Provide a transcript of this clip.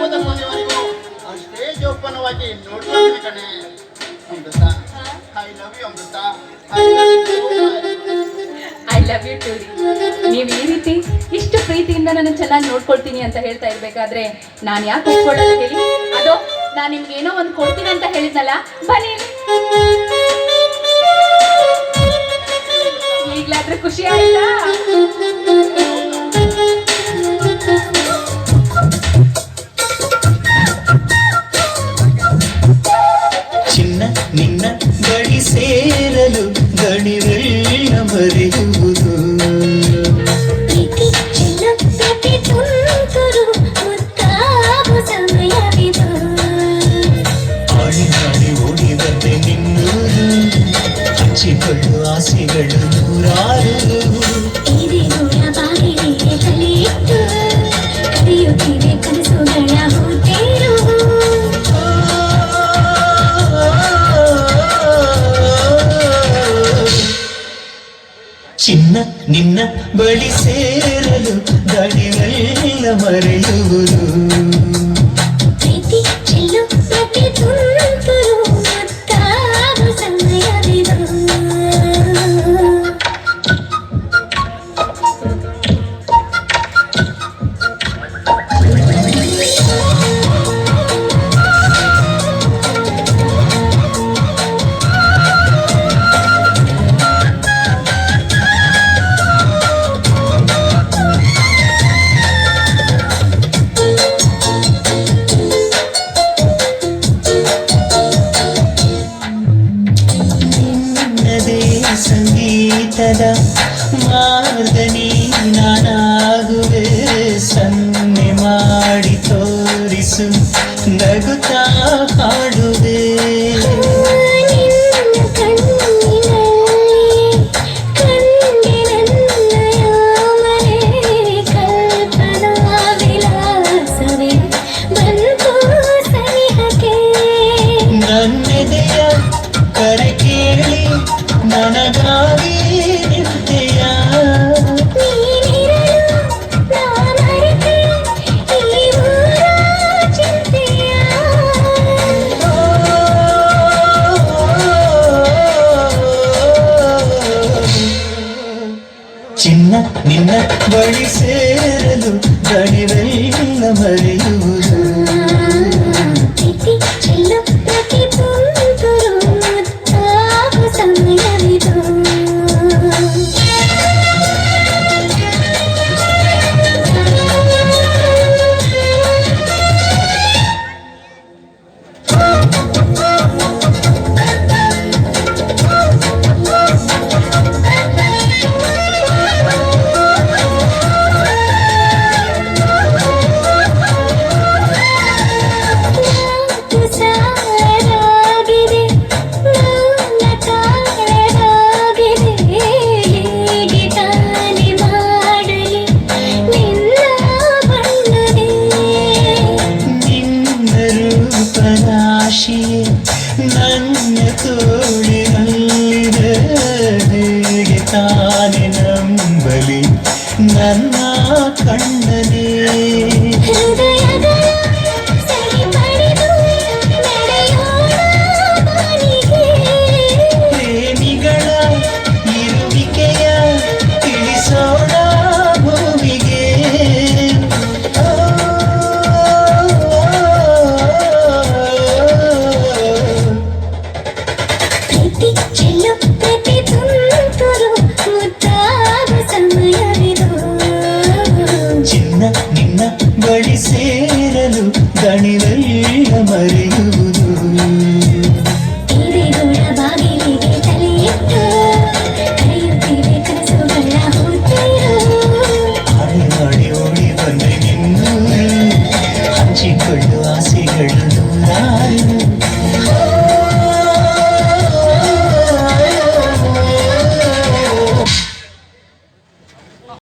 ಮುದ ಕೊನೆವರೆಗೂ ಅಷ್ಟೇ ಜೋಪಾನವಾಗಿ ನೋಡ್ಕೊಳ್ತೀನಿ ಕಣೆ. Amrita. I love you Amrita. I love you I you ನೀವು ಈ ರೀತಿ ಇಷ್ಟು ಪ್ರೀತಿಯಿಂದ ನನ್ನ ಚೆನ್ನಾಗಿ ನೋಡ್ಕೊಳ್ತೀನಿ ಅಂತ ಹೇಳ್ತಾ ಇರ್ಬೇಕಾದ್ರೆ ನಾನು ಯಾಕೆ ಒಪ್ಕೊಳ್ಳೋದು ಹೇಳಿ? ಅದು, ನಾನು ನಿಮ್ಗೆ ಏನೋ ಒಂದು ಕೊಡ್ತೀನಿ ಅಂತ ಹೇಳಿದ್ನಲ್ಲ, ಬನ್ನಿ. ಈಗಲಾದ್ರೆ ಖುಷಿ ಆಯ್ತಾ? ನಿನ್ನ ಬಳಿ ಸೇರಲು ಗಣಿವೆಲ್ಲ ಮರೆಯುವುದು ಪ್ರೀತಿ ಚಿನ್ನ ಪ್ರತಿ ತುಂತುರು ಮುತ್ತಾಬು ಸಮಯವಿದು ಆಡಿ ಮಾಡಿ ಓಡಿ ಬಂದೆ ನಿನ್ನೂರು ಹಂಚಿಕೊಳ್ಳು ಆಸೆಗಳು ನೂರಾರು ನಿನ್ನ ಬಳಿ ಸೇರಲು ಗಣಿವೆಲ್ಲ ಮರೆಯುವುದು ಮಾರ್ಗನಿ ನಾನಾಗುವೆ ಸನ್ನೆ ಮಾಡಿ ತೋರಿಸು ನಗುತ್ತಾ ಹಾಡುವೆ ನಿನ್ನ ಕಣ್ಣಿನಲ್ಲಿ ಕಂಡಿರನ್ನಯ ಮನೆ ಕಲ್ಪನಾ ವಿಲಾಸವೇ ಬಂತು ಸನಿಹಕ್ಕೆ ನನ್ನೆದೆಯ ಕರೆ ಕೇಳಿ ನನಗಾಗಿ చిన్న ನಿನ್ನ ಬಳಿ ಸೇರಲು ದಣಿವೆಲ್ಲ ಮರೆಯುವುದು ಬರಲಿ ನನ್ನ ಕಣ್ಣನೇ నేను దణివయ్య మరియు